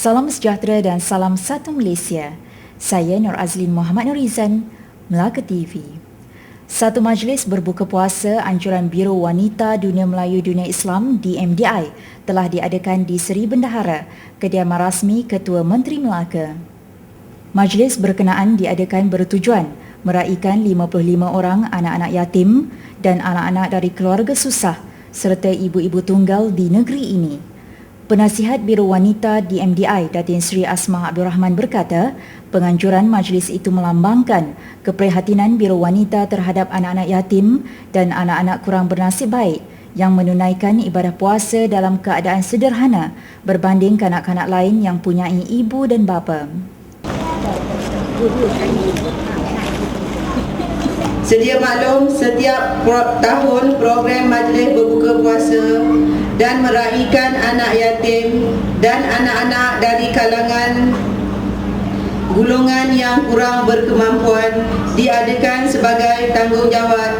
Salam sejahtera dan salam satu Malaysia. Saya Nur Azlin Muhammad Nurizan, Melaka TV. Satu majlis berbuka puasa Anjuran Biro Wanita Dunia Melayu Dunia Islam DMDI telah diadakan di Seri Bendahara, kediaman rasmi Ketua Menteri Melaka. Majlis berkenaan diadakan bertujuan meraihkan 55 orang anak-anak yatim dan anak-anak dari keluarga susah serta ibu-ibu tunggal di negeri ini. Penasihat Biro Wanita DMDI Datin Sri Asma Abdul Rahman berkata, penganjuran majlis itu melambangkan keprihatinan Biro Wanita terhadap anak-anak yatim dan anak-anak kurang bernasib baik yang menunaikan ibadah puasa dalam keadaan sederhana berbanding kanak-kanak lain yang punyai ibu dan bapa. Sedia maklum, setiap tahun program majlis berbuka puasa dan meraihkan anak yatim dan anak-anak dari kalangan golongan yang kurang berkemampuan diadakan sebagai tanggungjawab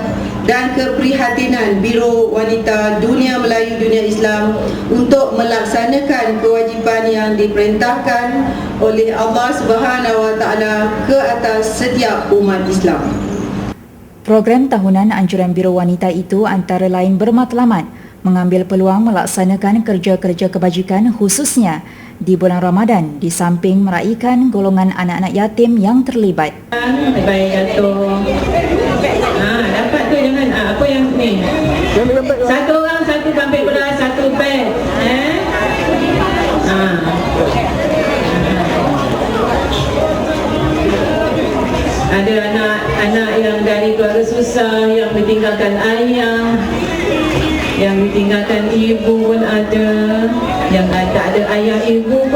dan keprihatinan Biro Wanita Dunia Melayu Dunia Islam untuk melaksanakan kewajipan yang diperintahkan oleh Allah Subhanahu Wa Taala ke atas setiap umat Islam. Program tahunan anjuran Biro Wanita itu antara lain bermatlamat mengambil peluang melaksanakan kerja-kerja kebajikan khususnya di bulan Ramadan di samping meraihkan golongan anak-anak yatim yang terlibat. Baik Dato' ha, Dapat tu jangan ha, Apa yang ni Satu orang satu pampit beras Satu pad eh? ha. Ada anak-anak yang dari keluarga susah Yang ditinggalkan ayah Yang ditinggalkan ibu pun ada. Yang tak ada ayah ibu